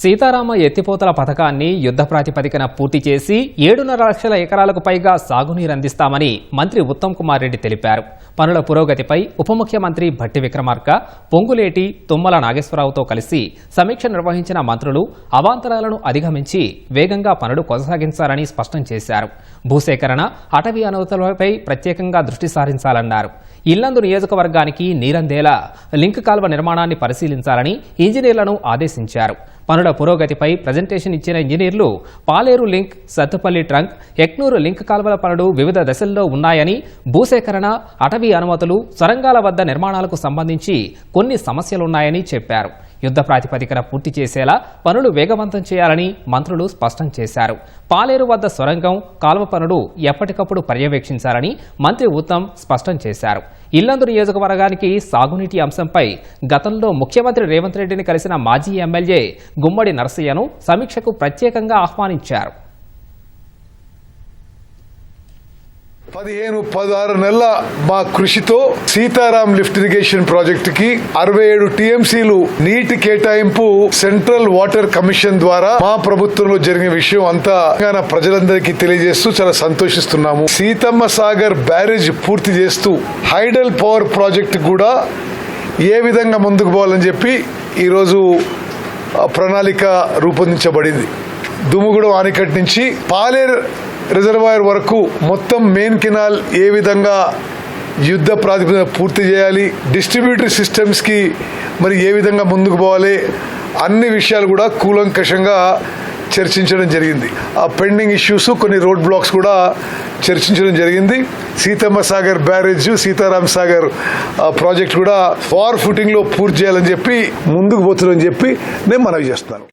సీతారామ ఎత్తిపోతల పథకాన్ని యుద్ధ ప్రాతిపదికన పూర్తి చేసి ఏడున్నర లక్షల ఎకరాలకు పైగా సాగునీరు అందిస్తామని మంత్రి ఉత్తమ్ కుమార్ రెడ్డి తెలిపారు. పనుల పురోగతిపై ఉప ముఖ్యమంత్రి భట్టి విక్రమార్క పొంగులేటి తుమ్మల నాగేశ్వరరావుతో కలిసి సమీక్ష నిర్వహించిన మంత్రులు అవాంతరాలను అధిగమించి వేగంగా పనులు కొనసాగించాలని స్పష్టం చేశారు. భూసేకరణ అటవీ అనుమతులపై ప్రత్యేకంగా దృష్టి సారించాలన్నారు. ఇల్లందు నియోజకవర్గానికి నీరందేలా లింక్ కాల్వ నిర్మాణాన్ని పరిశీలించాలని ఇంజనీర్లను ఆదేశించారు. పనుల పురోగతిపై ప్రజెంటేషన్ ఇచ్చిన ఇంజనీర్లు Paleru link Sathupalli trunk Eknuru link కాల్వల పనులు వివిధ దశల్లో ఉన్నాయని భూసేకరణ అటవీ అనుమతులు సొరంగాల వద్ద నిర్మాణాలకు సంబంధించి కొన్ని సమస్యలున్నాయని చెప్పారు. యుద్ధ ప్రాతిపదికన పూర్తి చేసేలా పనులు వేగవంతం చేయాలని మంత్రులు స్పష్టం చేశారు. పాలేరు వద్ద సొరంగం కాల్వ పనులు ఎప్పటికప్పుడు పర్యవేక్షించాలని మంత్రి ఉత్తమ్ స్పష్టం చేశారు. ఇల్లందు నియోజకవర్గానికి సాగునీటి అంశంపై గతంలో ముఖ్యమంత్రి రేవంత్ రెడ్డిని కలిసిన మాజీ ఎమ్మెల్యే గుమ్మడి నరసయ్యను సమీక్షకు ప్రత్యేకంగా ఆహ్వానించారు. పదిహేను పదహారు నెలల మా కృషితో సీతారాం లిఫ్ట్ ఇరిగేషన్ ప్రాజెక్ట్కి అరవై ఏడు టీఎంసీలు నీటి కేటాయింపు సెంట్రల్ వాటర్ కమిషన్ ద్వారా మా ప్రభుత్వంలో జరిగిన విషయం అంతా తెలంగాణ ప్రజలందరికీ తెలియజేస్తూ చాలా సంతోషిస్తున్నాము. సీతమ్మ సాగర్ బ్యారేజ్ పూర్తి చేస్తూ హైడల్ పవర్ ప్రాజెక్ట్ కూడా ఏ విధంగా ముందుకు పోవాలని చెప్పి ఈరోజు ప్రణాళిక రూపొందించబడింది. దుమ్ముగూడెం ఆనికట్ నుంచి పాలేరు రిజర్వాయర్ వరకు మొత్తం మెయిన్ కెనాల్ ఏ విధంగా యుద్ధ ప్రాతిపదికన పూర్తి చేయాలి డిస్ట్రిబ్యూటరీ సిస్టమ్స్కి మరి ఏ విధంగా ముందుకు పోవాలి అన్ని విషయాలు కూడా కూలంకషంగా చర్చించడం జరిగింది. ఆ పెండింగ్ ఇష్యూస్ కొన్ని రోడ్ బ్లాక్స్ కూడా చర్చించడం జరిగింది. సీతమ్మ సాగర్ బ్యారేజ్ సీతారాం సాగర్ ఆ, ప్రాజెక్ట్ కూడా ఫార్ ఫుటింగ్లో పూర్తి చేయాలని చెప్పి ముందుకు పోతుందని చెప్పి నేను మనవి చేస్తున్నాను.